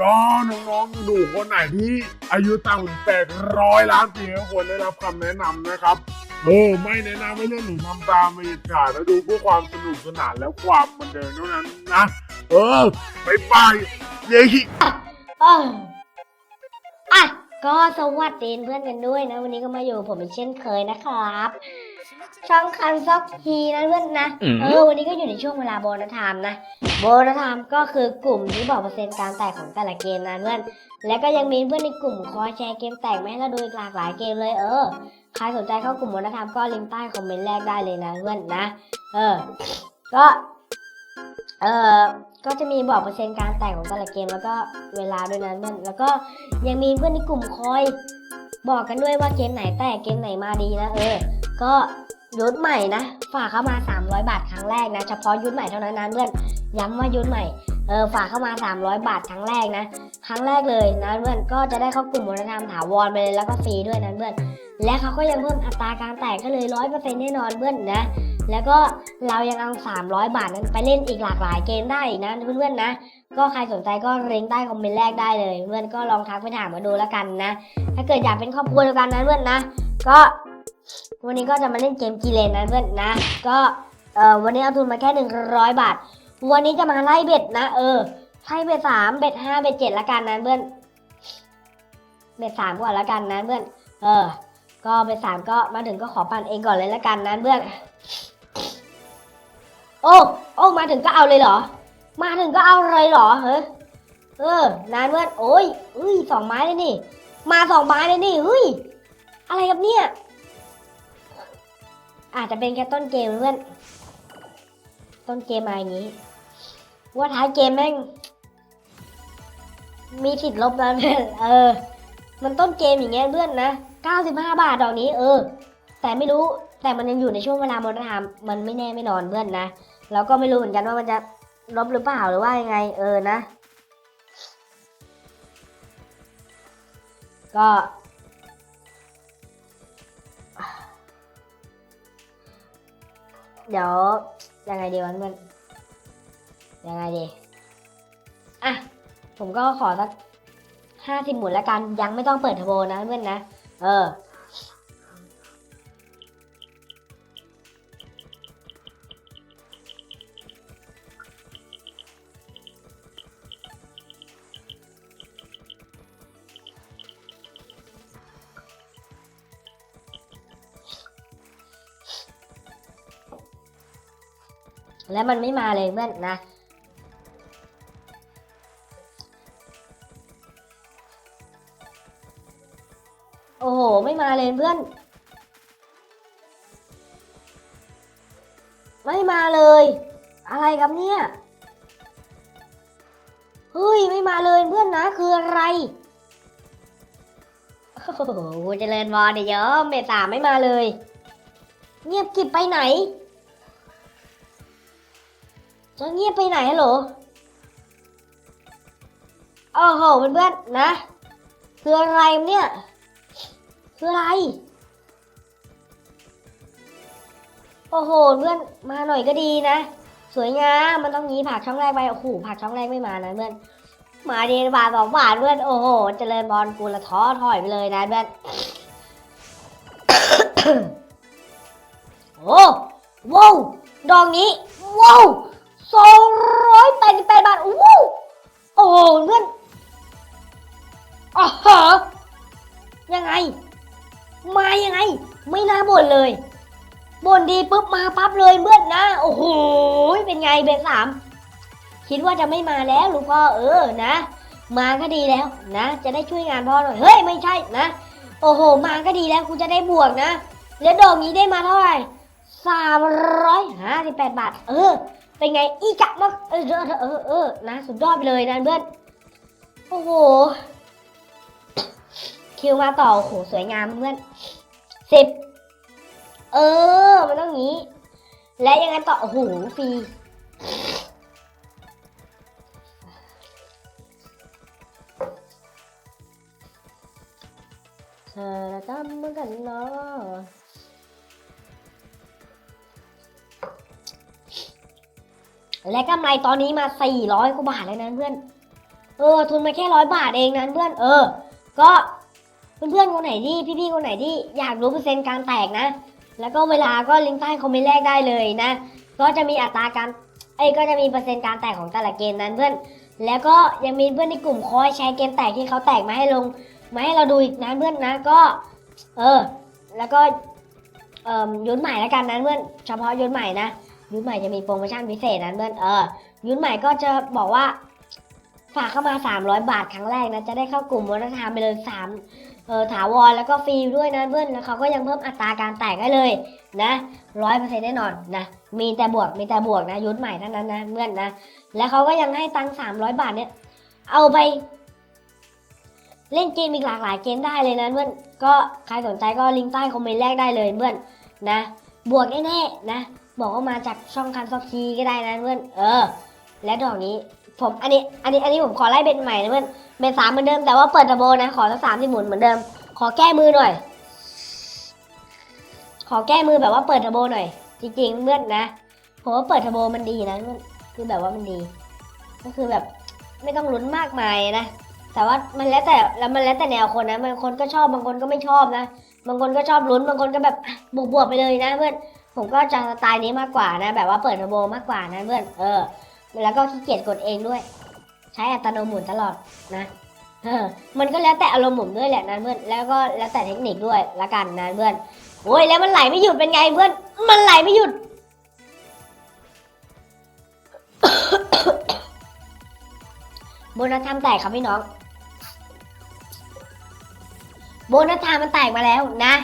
ก็น้องๆหนูคนไหนที่อายุต่ำกว่าแปดร้อยล้านปีก็ควรได้รับคำแนะนำนะครับเออไม่แนะนำให้เล่นหรือทำตามไปขาดแล้วดูเพื่อความสนุกสนานและความบันเทิงเท่านั้นนะ เออไปไปเย้เอออะก็สวัสดีเพื่อนกันด้วยนะ วันนี้ก็มาอยู่ผมอีกเช่นเคยนะครับ ช่องคันซอกฮีนะเพื่อนนะอืม เออวันนี้ก็อยู่ในช่วงเวลาโบนัสไทม์นะโบนัสไทม์ก็คือกลุ่มที่บอกเปอร์เซ็นต์การแตกของแต่ละเกมนะเพื่อน และก็ยังมีเพื่อนในกลุ่มคอยแชร์เกมแตกมาให้เราดูอีกหลากหลายเกมเลยเออใครสนใจเข้ากลุ่มโบนัสไทม์ก็ลิงก์ใต้คอมเมนต์แรกได้เลยนะเพื่อนนะเออก็เออก็จะมีบอกเปอร์เซ็นต์การแตกของแต่ละเกมแล้วก็เวลาด้วยนะเพื่อนแล้วก็ยังมีเพื่อนในกลุ่มคอย บอกกันด้วยว่าเกมไหนแตกเกมไหนมาดีนะเออ ก็ ยุทใหม่นะ ฝากเข้ามา 300 บาทครั้งแรกนะ เฉพาะยุทใหม่เท่านั้นนะเพื่อน ย้ำว่ายุทใหม่ เออฝากเข้ามา 300 บาทครั้งแรกนะ ครั้งแรกเลยนะเพื่อน ก็จะได้เข้ากลุ่มวัฒนธรรมถาวรไปเลยแล้วก็ฟรีด้วยนะเพื่อน และเขาก็ยังเพิ่มอัตราการแตกก็เลยร้อยเปอร์เซ็นต์แน่นอนเพื่อนนะ แล้วก็เรายังเอา 300 บาทนั้นไปเล่นอีกหลากหลายเกมได้อีกนะเพื่อนๆนะ ก็ใครสนใจก็ลิงก์ใต้คอมเมนต์แรกได้เลย เพื่อนก็ลองทักไปถามมาดูแล้วกันนะ ถ้าเกิดอยากเป็นครอบครัวเดียวกันนะเพื่อนนะ ก็ วันนี้ก็จะมาเล่นเกมกีเลนนะเพื่อนนะ ก็เออวันนี้เอาทุนมาแค่หนึ่งร้อยบาท วันนี้จะมาไล่เบ็ดนะ เออไล่เบ็ดสามเบ็ดห้าเบ็ดเจ็ดละกันนะเพื่อน เบ็ดสามก่อนละกันนะเพื่อน เออ ก็เบ็ดสามก็มาถึงก็ขอปั่นเองก่อนเลยละกันนะเพื่อน โอ้โอ้มาถึงก็เอาเลยเหรอ มาถึงก็เอาเลยเหรอเฮ้เออนานเพื่อนโอ้ยอุ้ยสองไม้เลยนี่ มาสองไม้เลยนี่เฮ้ย อะไรครับเนี่ย อาจจะเป็นแค่ต้นเกมเพื่อน ต้นเกมมาอย่างนี้ ว่าท้ายเกมแม่ง มีติดลบนะเพื่อนเออ มันต้นเกมอย่างเงี้ยเพื่อนนะ 95 บาทดอกนี้ เออ แต่ไม่รู้แต่มันยังอยู่ในช่วงเวลาโมนาทามมันไม่แน่ไม่นอนเพื่อนนะเราก็ไม่รู้เหมือนกันว่ามันจะลบหรือเปล่าหรือว่ายังไง เออนะ ก็ เดี๋ยวยังไงดีวะเพื่อนยังไงดีอะผมก็ขอสักห้าสิบหมุนแล้วกันยังไม่ต้องเปิดเทอร์โบนะเพื่อนนะ เออ แล้วมันไม่มาเลยเพื่อนนะ โอ้โห ไม่มาเลยเพื่อน ไม่มาเลย อะไรครับเนี่ยเฮ้ย ไม่มาเลยเพื่อนนะคืออะไรโอ้โหเจริญวอเดี๋ยวเยอะเมตตาไม่มาเลย เงียบกิบไปไหน จะเงียบไปไหนฮัลโหลโอ้โหเพื่อนๆนะ คืออะไรเนี่ย คืออะไร โอ้โหเพื่อนมาหน่อยก็ดีนะ สวยงามมันต้องงี้ผักช่องแรกไป โอ้โหผักช่องแรกไม่มานะเพื่อน มาเดีบาทสองบาทเพื่อน โอ้โห เจริญบอลกูละท้อถอยไปเลยนะเพื่อนโอ้ว้าวดอกนี้ว้าว สองร้อยแปดสิบแปดบาทว้โอ้โหเพื่อนอ๋อฮะยังไง มายังไง ไม่น่าบ่นเลยบ่นดีปุ๊บมาปั๊บเลยเพื่อนนะ โอ้โหเป็นไงเบสสามคิดว่าจะไม่มาแล้วลูกพ่อเออนะ มาก็ดีแล้วนะ จะได้ช่วยงานพ่อหน่อยเฮ้ยไม่ใช่นะ โอ้โห มาก็ดีแล้วกูจะได้บวกนะ แล้วดอกนี้ได้มาเท่าไหร่สามร้อยห้าสิบแปดบาท เออ เป็นไงอีจักมากเออเออเออเออนะสุดยอดไปเลยนะเพื่อนโอ้โหคิวมาต่อโอ้โหสวยงามเพื่อนสิบเออ มันต้องงี้ และยังไงต่อโอ้โหฟรีเธอจำเมือนกันเนาะ และกำไรตอนนี้มา 400กว่าบาทแล้วนะเพื่อน เออ ทุนมาแค่ร้อยบาทเองนะเพื่อน เออ ก็เพื่อนๆคนไหนที่พี่ๆคนไหนที่อยากรู้เปอร์เซ็นต์การแตกนะ แล้วก็เวลาก็ลิงก์ใต้คอมเมนต์แรกได้เลยนะ ก็จะมีอัตราการเอ้ก็จะมีเปอร์เซ็นต์การแตกของแต่ละเกมนั้นเพื่อน แล้วก็ยังมีเพื่อนในกลุ่มคอยแชร์เกมแตกที่เขาแตกมาให้ลง มาให้เราดูอีกนะเพื่อนนะ ก็ เออ แล้วก็เอ่อยุนใหม่แล้วกันนะเพื่อน เฉพาะยุนใหม่นะ ยุนใหม่จะมีโปรโมชั่นพิเศษนะเพื่อนเออยุนใหม่ก็จะบอกว่าฝากเข้ามา 300 บาทครั้งแรกนะ จะได้เข้ากลุ่มวัฒนธรรมไปเลย3เออถาวรแล้วก็ฟรีด้วยนะเพื่อนแล้วเขาก็ยังเพิ่มอัตราการแตกให้เลยนะร้อยเปอร์เซ็นต์แน่นอนนะ มีแต่บวก มีแต่บวกนะยุทธใหม่เท่านั้นนะเพื่อนนะ แล้วเขาก็ยังให้ตังค์300บาทเนี่ย เอาไป เล่นเกมอีกหลากหลายเกมได้เลยนะเพื่อน ก็ใครสนใจก็ลิงก์ใต้คอมเมนต์แรกได้เลยเพื่อนนะ บวกแน่ๆนะ บอกว่ามาจากช่องคันซอกคีก็ได้นะเพื่อน เออ และดอกนี้ ผมอันนี้ อันนี้ อันนี้ผมขอไล่เบ็ดใหม่นะเพื่อนเบ็ดสามเหมือนเดิมแต่ว่าเปิดตะโบนะ ขอสักสามที่หมุนเหมือนเดิม ขอแก้มือหน่อย ขอแก้มือแบบว่าเปิดเทอร์โบหน่อย จริงๆเพื่อนนะ ผมว่าเปิดเทอร์โบมันดีนะเพื่อน คือแบบว่ามันดี ก็คือแบบไม่ต้องลุ้นมากมายนะ แต่ว่ามันแล้วแต่แล้วมันแล้วแต่แนวคนนะ บางคนก็ชอบ บางคนก็ไม่ชอบนะ บางคนก็ชอบลุ้น บางคนก็แบบบวกบวกๆไปเลยนะเพื่อน ผมก็จะสไตล์นี้มากกว่านะ แบบว่าเปิดร์โบมากกว่านะเพื่อน เออ แล้วก็ขี้เกียจกดเองด้วย ใช้อัตโนมุนตลอดนะเออมันก็แล้วแต่อารมณ์ผมด้วยแหละนะเพื่อน แล้วก็แล้วแต่เทคนิคด้วยละกันนะเพื่อน โอ้ยแล้วมันไหลไม่หยุดเป็นไงเพื่อน มันไหลไม่หยุด โบนัสทามแตกครับพี่น้อง โบนัสทามันแตกมาแล้วนะ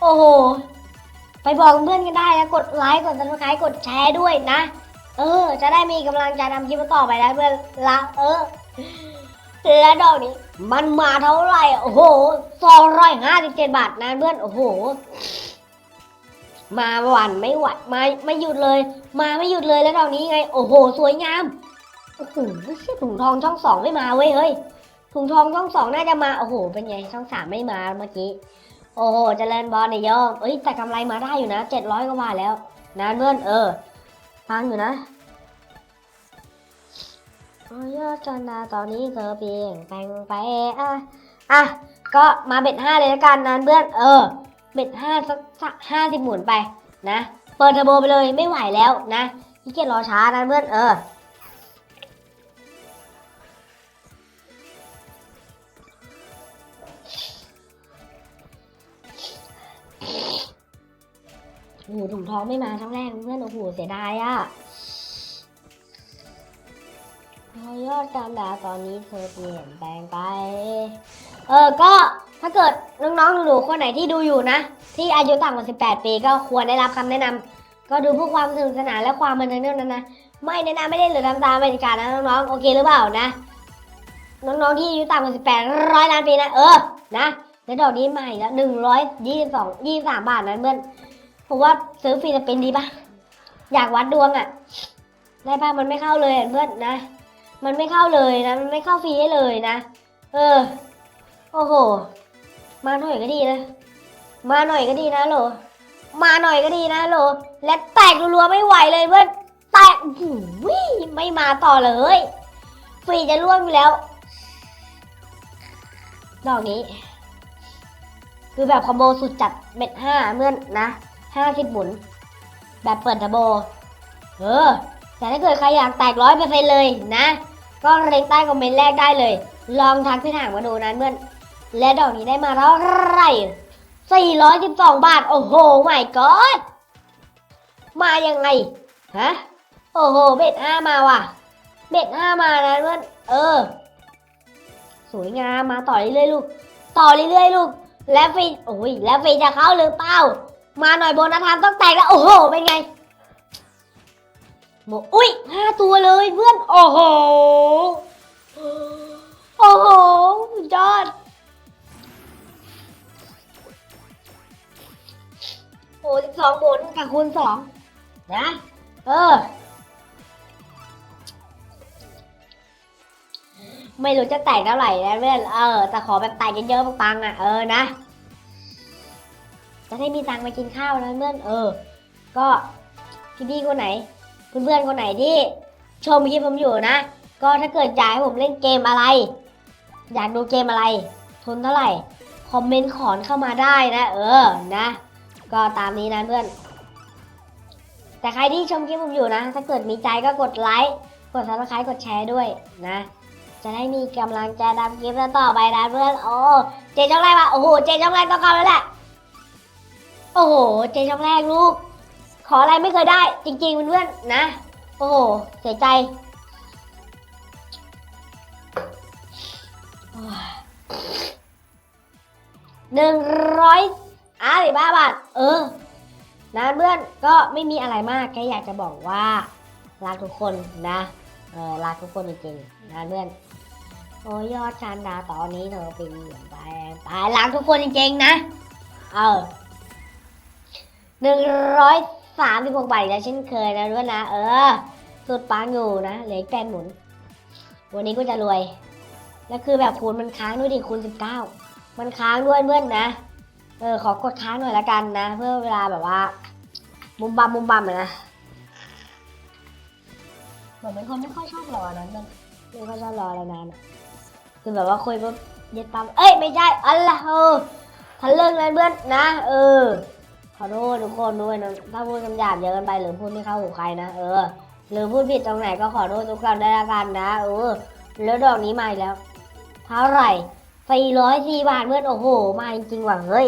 โอ้โห ไปบอกเพื่อนกันได้นะ กดไลค์ กดซับสไครต์กดแชร์ด้วยนะ เออ จะได้มีกำลังใจทำคลิปต่อไปนะเพื่อนละเออ และดอกนี้ มันมาเท่าไหร่ โอ้โหสองร้อยห้าสิบเจ็ดบาทนะเพื่อน โอ้โห มาหวันไม่หวัดมาไม่หยุดเลย มาไม่หยุดเลยแล้วดอกนี้ไง โอ้โห สวยงาม โอ้โหเชี่ยถุงทองช่องสองไม่มาเว้ยเฮ้ยถุงทองช่องสองน่าจะมา โอ้โห เป็นไง ช่องสามไม่มาเมื่อกี้ โอ้โหเจริญบอลในยยอมเอ้ยแต่กำไรมาได้อยู่นะเจ็ดร้อยกว่าบาทแล้วนะเพื่อนเออฟังอยู่นะโอ้ยอดจนาตอนนี้เธอเปลี่ยนแปลงไปอะอะก็มาเบ็ดห้าเลยละกันนะเพื่อนเออ เบ็ดห้าสักสักห้าสิบหมุนไปนะ เปิดเทอร์โบไปเลยไม่ไหวแล้วนะขี้เกียจรอช้านะเพื่อนเออ โอ้โหถุงทองไม่มาช่องแรกเพื่อนโอ้โหเสียดายอะพอยอดการดาตอนนี้เธอเปลี่ยนแปลงไป เออก็ถ้าเกิดน้องๆหนูคนไหนที่ดูอยู่นะ ที่อายุต่ำกว่า 18 ปีก็ควรได้รับคำแนะนำก็ดูเพื่อความสนุกสนานและความบันเทิงเท่านั้นนะไม่แนะนำไม่ได้หรือทำตามบรรยากาศนะน้องๆโอเคหรือเปล่านะ น้องๆที่อายุต่ำกว่า 18 ร้อยล้านปีนะเออนะแล้วดอกนี้ใหม่แล้วหนึ่งร้อยยี่สองยี่สามบาทนะเพื่อน ผมว่าซื้อฟิลิปปินส์ดีปะอยากวัดดวงอะได้ปะมันไม่เข้าเลยเพื่อนนะ มันไม่เข้าเลยนะ มันไม่เข้าฟรีให้เลยนะ เออ โอ้โห มาหน่อยก็ดีนะ มาหน่อยก็ดีนะโหล มาหน่อยก็ดีนะโหล และแตกรัวๆไม่ไหวเลยเพื่อน แตกวิไม่มาต่อเลย ฟรีจะร่วงอยู่แล้ว ดอกนี้ คือแบบคอมโบสุดจัดเม็ดห้าเมื่อนนะ ห้าสิบหมุน แบบเปิดทอร์โบ เออ แต่ถ้าเกิดใครอยากแตกร้อยเปอร์เซ็นเลยนะ ก็เล็งใต้คอมเมนต์แรกได้เลย ลองทักพี่ถางมาดูนะเพื่อน และดอกนี้ได้มาเท่าไหร่412 บาท โอ้โหไม่กอดมายังไง ฮะ โอ้โห เบ็ดห้ามาว่ะ เบ็ดห้ามานะเพื่อน เออ สวยงาม มาต่อเรื่อยๆลูก ต่อเรื่อยๆลูก แล้วฟีโอ้ย แล้วฟีจะเข้าหรือเปล่า มาหน่อยโบนัสทามต้องแตกแล้ว โอ้โห เป็นไงโมอุ้ยห้าตัวเลยเพื่อน โอ้โห โอ้โหยอด โอ้สิบสองหมุนกับคูณสองนะ เออ ไม่รู้จะแตกเท่าไหร่นะเพื่อน เออ แต่ขอแบบแตกเยอะๆปังๆอะ เออนะ จะได้มีตังค์ไปกินข้าวนะเพื่อนเออ ก็พี่ๆคนไหน เพื่อนๆคนไหนที่ชมคลิปผมอยู่นะ ก็ถ้าเกิดอยากให้ผมเล่นเกมอะไร อยากดูเกมอะไร ทุนเท่าไหร่ คอมเมนต์ขอนเข้ามาได้นะ เออนะ ก็ตามนี้นะเพื่อน แต่ใครที่ชมคลิปผมอยู่นะ ถ้าเกิดมีใจก็กดไลค์ กดซับสไครต์กดแชร์ด้วยนะ จะได้มีกำลังใจทำคลิปต่อไปนะเพื่อน โอ้ เจช่องแรกว่ะโอ้โห เจช่องแรกต้องเข้าแล้วแหละ อ้โห เจช่องแรกลูก ขออะไรไม่เคยได้ จริงๆเพื่อนๆนะ โอ้โห เสียใจหนึ่งร้อยอาสิบ้าบาท เออนะเพื่อนก็ไม่มีอะไรมากแค่อยากจะบอกว่ารักทุกคนนะเออรักทุกคนจริงๆนะเพื่อนโอ้ยอดชานดาตอนนี้เธอเป็นเหมือนไปตายรักทุกคนจริงๆนะ เออ หนึ่งร้อยสามสิบหกบาทอีกแล้วเช่นเคยนะเพื่อนะ เออ สุดปังอยู่นะเหลืออีกแปดหมุน วันนี้ก็จะรวย แล้วคือแบบคูณมันค้างด้วยดิคูณสิบเก้ามันค้างด้วยเพื่อนนะ เออ ขอกดค้างหน่อยละกันนะ เพื่อเวลาแบบว่า มุมบัมมุมบัมอะนะเหมือนเป็นคนไม่ค่อยชอบรอนะมันไม่ค่อยชอบรออะไรนานคือแบบว่าคุยปุ๊บเย็ดปั๊มเอ้ยไม่ใช่อะไรเออทันเรื่งเลยเพื่อนนะ เออ ขอโทษทุกคนด้วยนะถ้าพูดคำหยาบเยอะเกินไปหรือพูดไม่เข้าหูใครนะเออ หรือพูดผิดตรงไหนก็ขอโทษทุกคนได้ละกันนะเออแล้วดอกนี้มาอีกแล้ว เท่าไหร่สี่ร้อยสี่บาทเพื่อนโอ้โหมาจริงๆว่ะเฮ้ย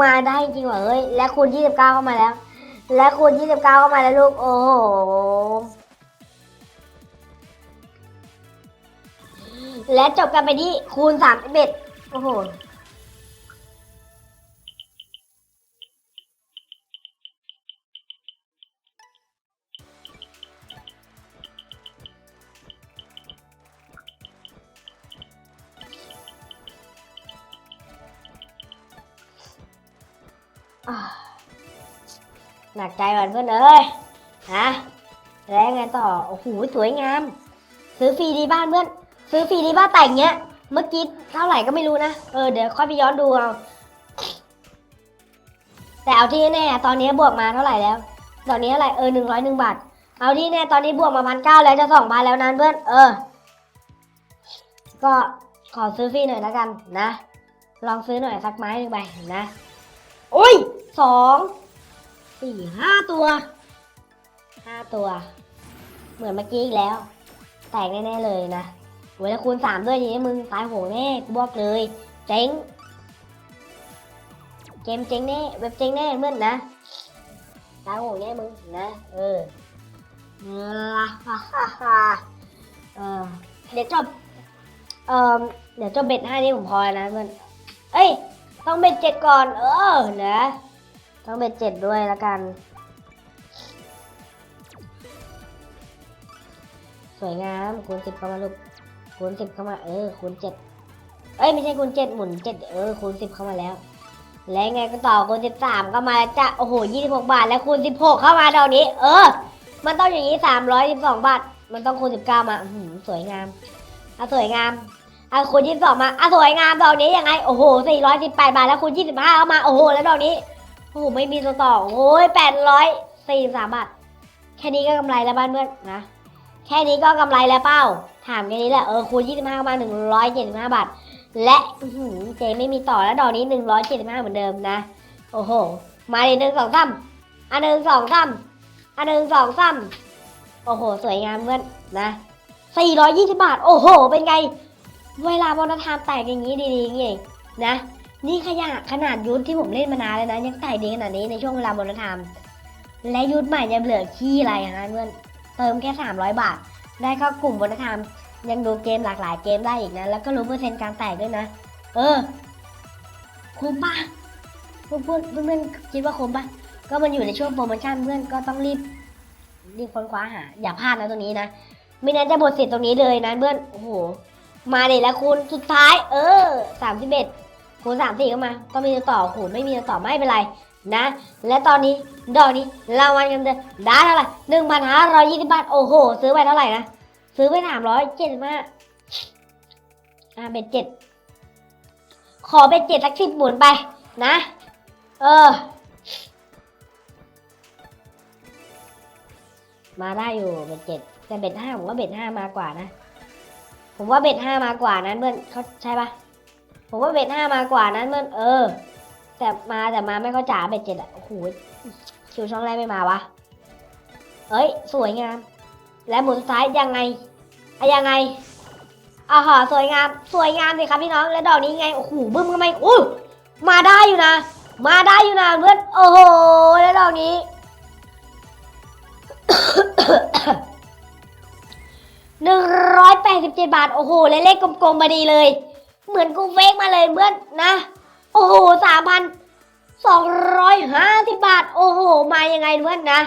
มาได้จริงว่ะเฮ้ยและคูณยี่สิบเก้าเข้ามาแล้ว และคูณยี่สิบเก้าเข้ามาแล้วลูกโอ้โหและจบกันไปที่คูณสามสิบเอ็ดโอ้โห หนักใจก่อนเพื่อนเอ้ยฮะแล้วยังไงต่อ โอ้โห สวยงาม ซื้อฟรีดีบ้านเพื่อน ซื้อฟรีดีบ้านแต่งเงี้ย เมื่อกี้เท่าไหร่ก็ไม่รู้นะ เออ เดี๋ยวค่อยไปย้อนดูเอา แต่เอาที่แน่ ตอนนี้บวกมาเท่าไหร่แล้ว ตอนนี้เท่าไหร่เออหนึ่งร้อยหนึ่งบาท เอาที่แน่ ตอนนี้บวกมาพันเก้าแล้วจะสองพันแล้วนั้นเพื่อน เออ ก็ขอซื้อฟรีหน่อยแล้วกันนะ ลองซื้อหน่อยสักไม้หนึ่งไปนะโอ้ย สองสี่ห้าตัวห้าตัว เหมือนเมื่อกี้อีกแล้ว แตกแน่ๆเลยนะโว้ยแล้วคูณสามด้วยทีนี้มึงตายโหงแน่กูบอกเลย เจ๊ง เกมเจ๊งแน่เว็บเจ๊งแน่เพื่อนนะตายโหงแน่มึงนะเออเออฮ่าฮ่าฮ่าเออเดี๋ยวจบเออเดี๋ยวจบเบ็ดห้านี้ผมพอแล้วนะเพื่อนเอ้ยต้องเบ็ดเจ็ดก่อน เออนะ ต้องเบ็ดเจ็ดด้วยแล้วกัน สวยงามคูณสิบเข้ามาลูกคูณสิบเข้ามาเออคูณเจ็ดเอ้ยไม่ใช่คูณเจ็ดหมุนเจ็ดเออคูณสิบเข้ามาแล้ว และไงก็ต่อคูณสิบสามก็มาแล้วจ้ะโอ้โหยี่สิบหกบาท แล้วคูณสิบหกเข้ามาดอกนี้ เออ มันต้องอย่างนี้สามร้อยสิบสองบาท มันต้องคูณสิบเก้ามาอื้อหือสวยงามอะสวยงามอะคูณยี่สิบสองมาอะสวยงามดอกนี้ยังไงโอ้โหสี่ร้อยสิบแปดบาทแล้วคูณยี่สิบห้าเข้ามาโอ้โหแล้วดอกนี้ อ้โหไม่มีตัวต่อโอ้ยแปดร้อยสี่สามบาท แค่นี้ก็กำไรแล้วบ้านเพื่อนนะ แค่นี้ก็กำไรแล้วเป้า ถามแค่นี้แหละ เออคูณ25เข้ามา175บาท และอื้อหือเจไม่มีต่อแล้วดอกนี้175เจ็ดสิบห้าเหมือนเดิมนะ โอ้โห มาดิหนึ่งสองสามอันหนึ่งสองสามอันหนึ่งสองสามโอ้โห สวยงามเพื่อนนะ420บบาท โอ้โห เป็นไง เวลาบอลทามแตกอย่างนี้ดีๆอย่างนี้เองนะ นี่ขยะขนาดยุทธที่ผมเล่นมานานแล้วนะ ยังแตกดีขนาดนี้ในช่วงเวลาบอลทามและยุทธใหม่ยังเหลือขี้อะไรฮะเพื่อนเติมแค่ 300 บาท ได้เข้ากลุ่มบนธรรม ยังดูเกมหลากหลายเกมได้อีกนะ แล้วก็รู้เปอร์เซ็นต์การแตกด้วยนะ เออคุ้มปะเพื่อนเพื่อนเพื่อนคิดว่าคุ้มปะก็มันอยู่ในช่วงโปรโมชั่นเพื่อนก็ต้องรีบรีบค้นคว้าหา อย่าพลาดนะตรงนี้นะไม่นั้นจะหมดสิทธิ์ตรงนี้เลยนะเพื่อนโอ้โหมาเลยแล้วคูณสุดท้าย เออสามสิบเอ็ด คูณสามสี่เข้ามา ต้องมีต่อคูณไม่มีต่อไม่เป็นไรนะ และตอนนี้ดอกนี้รางวัลกันเดือนได้เท่าไหร่หนึ่งพันห้าร้อยยี่สิบบาท โอ้โห ซื้อไปเท่าไหร่นะ ซื้อไปสามร้อยเจ็ดสิบห้าอ่าเป็นเจ็ด ขอเป็นเจ็ดสักสิบหมุนไป นะ เออ มาได้อยู่เป็นเจ็ดแต่เบ็ดห้าผมว่าเบ็ดห้ามากกว่านะ ผมว่าเบ็ดห้ามากว่านั้นเพื่อนเขาใช่ปะ ผมว่าเบ็ดห้ามากว่านั้นเพื่อนเออ แต่มาแต่มาไม่เข้าจ๋าเบ็ดเจ็ดอะโอ้โหคิวช่องแรกไม่มาวะเอ้ย สวยงาม และหมุนซ้ายยังไงอะยังไงอาฮะสวยงาม สวยงามสิครับพี่น้องแล้วดอกนี้ไงโอ้โหบึ้มทำไมอู้มาได้อยู่นะ มาได้อยู่นะเพื่อนโอ้โหแล้วดอกนี้หนึ่งร้อยแปดสิบเจ็ดบาท โอ้โหเลขเลขกลมๆมาดีเลย เหมือนกูเฟกมาเลยเพื่อนนะ โอ้โหสามพันสองร้อยห้าสิบบาท โอ้โห มายังไงเพื่อนนะ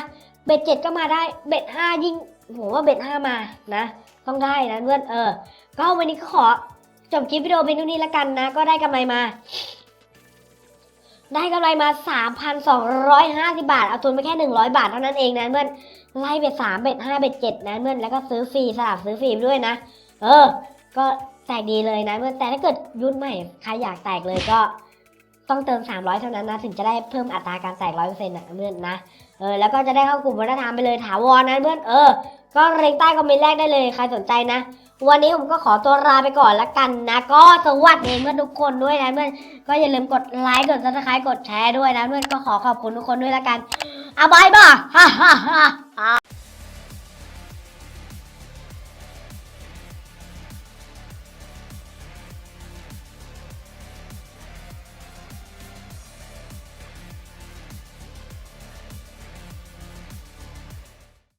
เบ็ดเจ็ดก็มาได้ เบ็ดห้ายิ่งผมว่าเบ็ดห้ามานะ ต้องได้นะเพื่อน เออ ก็วันนี้ก็ขอจบคลิปวิดีโอเพียงเท่านี้ละกันนะ ก็ได้กำไรมา ได้กำไรมา 3,250 บาท เอาทุนไปแค่ 100 บาทเท่านั้นเองนะเพื่อน ไล่เบ็ดสามเบ็ดห้าเบ็ดเจ็ดนะเพื่อน แล้วก็ซื้อฟรีสลับซื้อฟรีด้วยนะ เออ ก็ แตกดีเลยนะเพื่อแต่ถ้าเกิดยุ่นใหม่ใครอยากแตกเลยก็ต้องเติม 300 เท่านั้นนะ ถึงจะได้เพิ่มอัตราการแตก100%นต์นะเพื่อนนะเออแล้วก็จะได้เข้ากลุ่มวัฒนธรรมไปเลยถาวรนะเพื่อนเออ ก็เร็งใต้คอมเมนต์แรกได้เลยใครสนใจนะ วันนี้ผมก็ขอตัวลาไปก่อนละกันนะ ก็สวัสดีเพื่อนทุกคนด้วยนะเพื่อนก็อย่าลืมกดไลค์กดซับสไครต์กดแชร์ด้วยนะเพื่อนก็ขอขอบคุณทุกคนด้วยละกันอะบายบ่าฮ่าฮ่า